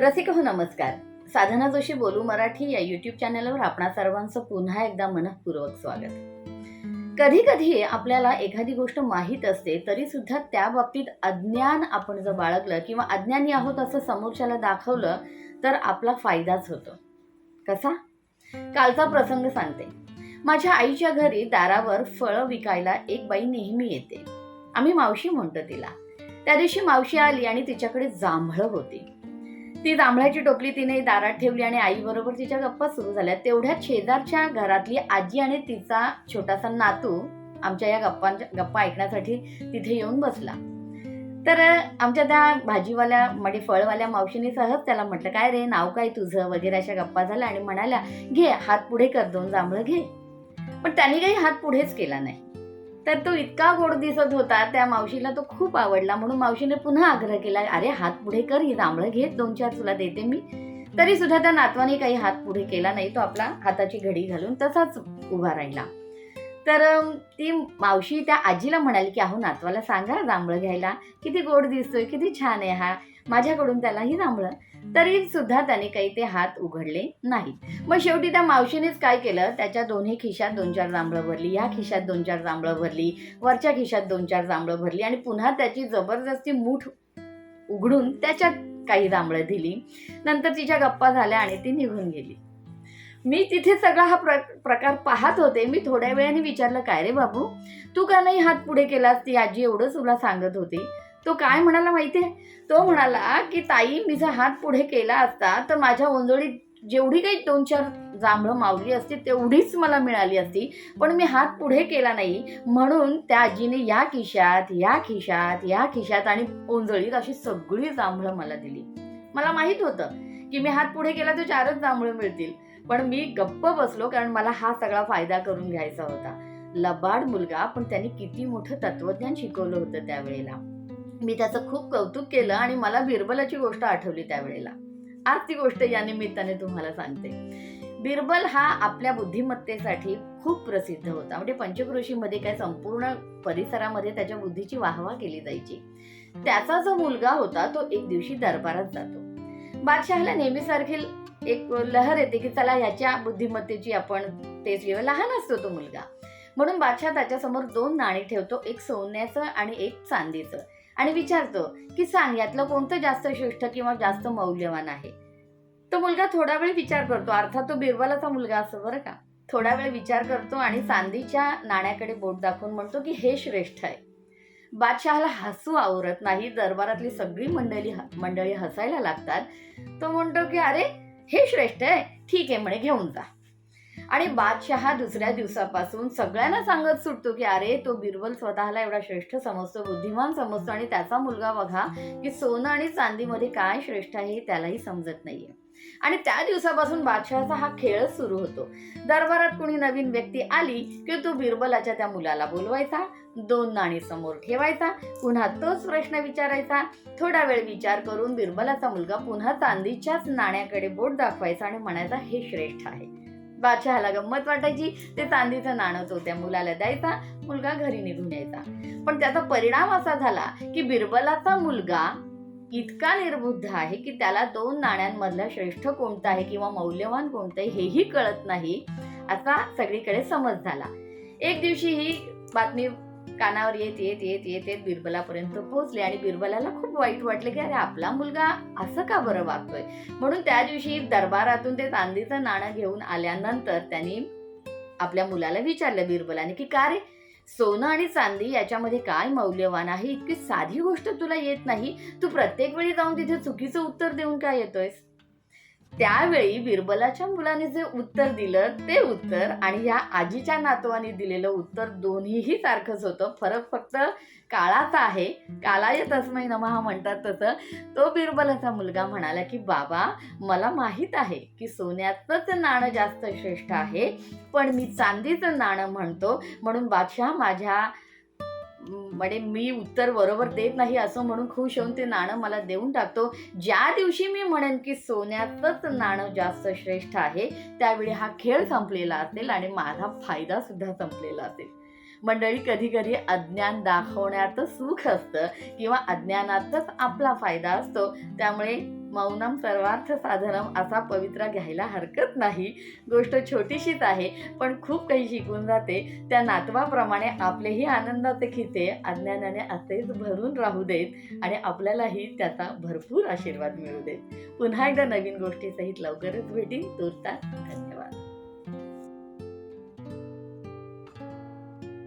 रसिक हो नमस्कार. साधना जोशी बोलू मराठी या युट्यूब चॅनलवर आपणा सर्वांचं पुन्हा एकदा मनपूर्वक स्वागत. कधी कधी आपल्याला एखादी गोष्ट माहीत असते तरी सुद्धा त्या बाबतीत अज्ञान आपण जर बाळगलं किंवा अज्ञानी आहोत असं समोरच्याला दाखवलं तर आपला फायदाच होतो. कसा? कालचा प्रसंग सांगते. माझ्या आईच्या घरी दारावर फळं विकायला एक बाई नेहमी येते. आम्ही मावशी म्हणतो तिला. त्या दिवशी मावशी आली आणि तिच्याकडे जांभळं होती. ती जांभळाची टोपली तिने दारात ठेवली आणि आईबरोबर तिच्या गप्पा सुरू झाल्या. तेवढ्यात शेजारच्या घरातली आजी आणि तिचा छोटासा नातू आमच्या या गप्पांच्या गप्पा ऐकण्यासाठी तिथे येऊन बसला. तर आमच्या त्या भाजीवाल्या म्हणजे फळवाल्या मावशीने सहज त्याला म्हटलं काय रे नाव काय तुझं? वगैरे अशा गप्पा झाल्या आणि म्हणाल्या घे हात पुढे कर दोन जांभळं घे. पण त्यांनी काही हात पुढेच केला नाही. तर तो इतका गोड दिसत होता त्या मावशीला तो खूप आवडला. म्हणून मावशीने पुन्हा आग्रह केला अरे हात पुढे कर ही जांभळं घेत दोन चार तुला देते मी. तरी सुद्धा त्या नातवाने काही हात पुढे केला नाही तो आपला हाताची घडी घालून तसाच उभा राहिला. तर ती मावशी त्या आजीला म्हणाली की अहो नातवाला सांगा जांभळं घ्यायला किती गोड दिसतोय किती छान आहे हा माझ्याकडून त्यालाही जांभळं तरी सुद्धा त्याने काही ते हात उघडले नाहीत. मग शेवटी त्या मावशीनेच काय केलं? त्याच्या दोन्ही खिशात दोन चार जांभळं भरली ह्या खिशात दोन चार जांभळं भरली वरच्या खिशात दोन चार जांभळं भरली आणि पुन्हा त्याची जबरदस्ती मूठ उघडून त्याच्यात काही जांभळं दिली. नंतर तिच्या गप्पा झाल्या आणि ती निघून गेली. मी तिथे सगळा हा प्र प्रकार पाहत होते. मी थोड्या वेळाने विचारलं काय रे बाबू? तू का नाही हात पुढे केलास? ती आजी एवढंच तुला सांगत होती. तो काय म्हणाला माहितीये? तो म्हणाला की ताई मी जर हात पुढे केला असता तर माझ्या ओंजळीत जेवढी काही दोन चार जांभळं मावली असती तेवढीच मला मिळाली असती. पण मी हात पुढे केला नाही. म्हणून त्या आजीने या खिशात या खिशात या खिशात आणि ओंजळीत अशी सगळी जांभळं मला दिली. मला माहीत होतं की मी हात पुढे केला तर चारच जांभळं मिळतील. पण मी गप्प बसलो कारण मला हा सगळा फायदा करून घ्यायचा होता. लबाड मुलगा पण त्यांनी किती मोठं तत्वज्ञान शिकवलं होतं त्यावेळेला. मी त्याचं खूप कौतुक केलं आणि मला बिरबलाची गोष्ट आठवली त्यावेळेला. आज ती गोष्ट या निमित्ताने तुम्हाला सांगते. बिरबल हा आपल्या बुद्धिमत्तेसाठी खूप प्रसिद्ध होता. म्हणजे पंचक्रोशीमध्ये काय संपूर्ण परिसरामध्ये त्याच्या बुद्धीची वाहवा केली जायची. त्याचा जो मुलगा होता तो एक दिवशी दरबारात जातो. बादशहाला नेहमीसारखी एक लहर येते की चला ह्याच्या बुद्धिमत्तेची आपण तेच घेऊ लहान असतो तो मुलगा. म्हणून बादशाह त्याच्यासमोर दोन नाणी ठेवतो. एक सोन्याचं आणि एक चांदीचं. आणि विचारतो की सांग यातलं कोणतं जास्त श्रेष्ठ किंवा जास्त मौल्यवान आहे? तो मुलगा थोडा वेळ विचार करतो. अर्थात तो बिरबलाचा मुलगा असतो बरं का. थोडा वेळ विचार करतो आणि चांदीच्या नाण्याकडे बोट दाखवून म्हणतो की हे श्रेष्ठ आहे. बादशहाला हसू आवरत नाही. दरबारातली सगळी मंडळी मंडळी हसायला लागतात. तो म्हणतो की अरे हे श्रेष्ठ आहे. ठीक आहे म्हणे घेऊन जा. आणि बादशहा दुसऱ्या दिवसापासून सगळ्यांना सांगत सुटतो की अरे तो बिरबल स्वतःला एवढा श्रेष्ठ समजतो बुद्धिमान समजतो आणि त्याचा मुलगा बघा की सोनं आणि चांदीमध्ये काय श्रेष्ठ आहे हे त्यालाही समजत नाहीये. आणि त्या दिवसापासून बादशहाचा हा खेळ सुरू होतो. दरबारात कोणी नवीन व्यक्ती आली की तो बिरबलाच्या त्या मुलाला बोलवायचा दोन नाणी समोर ठेवायचा पुन्हा तोच प्रश्न विचारायचा. थोडा वेळ विचार करून बिरबलाचा मुलगा पुन्हा चांदीच्याच नाण्याकडे बोट दाखवायचा आणि म्हणायचा हे श्रेष्ठ आहे. बादशहाला गंमत वाटायची. ते चांदीचं नाणं होत्या मुलाला द्यायचा मुलगा घरी निघून यायचा. पण त्याचा परिणाम असा झाला की बिरबलाचा मुलगा इतका निर्बुद्ध आहे की त्याला दोन नाण्यांमधला श्रेष्ठ कोणता आहे किंवा मौल्यवान कोणतं आहे हेही कळत नाही असा सगळीकडे समज झाला. एक दिवशी ही बातमी कानावर येत येत येत येत येत बिरबलापर्यंत पोहोचले आणि बिरबलाला खूप वाईट वाटले की अरे आपला मुलगा असं का बरं वागतोय? म्हणून त्या दिवशी दरबारातून ते चांदीचं नाणं घेऊन आल्यानंतर त्यांनी आपल्या मुलाला विचारलं बिरबलाने की का रे सोनं आणि चांदी याच्यामध्ये काय मौल्यवान आहे? इतकी साधी गोष्ट तुला येत नाही. तू प्रत्येक वेळी जाऊन तिथे चुकीचं उत्तर देऊन काय येतोयस? त्यावेळी बिरबलाच्या मुलाने जे उत्तर दिलं ते उत्तर आणि या आजीच्या नातवाने दिलेलं उत्तर दोन्हीही सारखंच होतं. फरक फक्त काळाचा आहे. कालाय तस्मै नमहा म्हणतात तसं. तो बिरबलाचा मुलगा म्हणाला की बाबा मला माहीत आहे की सोन्याचंच नाणं जास्त श्रेष्ठ आहे पण मी चांदीचं नाणं म्हणतो म्हणून बादशाह माझ्या म्हणजे मी उत्तर बरोबर देत नाही असं म्हणून खुश होऊन ते नाणं मला देऊन टाकतो. ज्या दिवशी मी म्हणेन की सोन्यातच नाणं जास्त श्रेष्ठ आहे त्यावेळी हा खेळ संपलेला असेल आणि माझा फायदा सुद्धा संपलेला असेल. मंडळी कधी कधी अज्ञान दाखवण्यातच सुख असतं किंवा अज्ञानातच आपला फायदा असतो. त्यामुळे मौनम सर्वार्थ साधनम असा पवित्रा घ्यायला हरकत नाही. गोष्ट छोटीशीच आहे पण खूप काही शिकून जाते. त्या नातवाप्रमाणे आपलेही आनंदाचे खिते अज्ञानाने असेच भरून राहू देत आणि आपल्यालाही त्याचा भरपूर आशीर्वाद मिळू देत. पुन्हा एकदा नवीन गोष्टीसहित लवकरच भेटीन. धन्यवाद.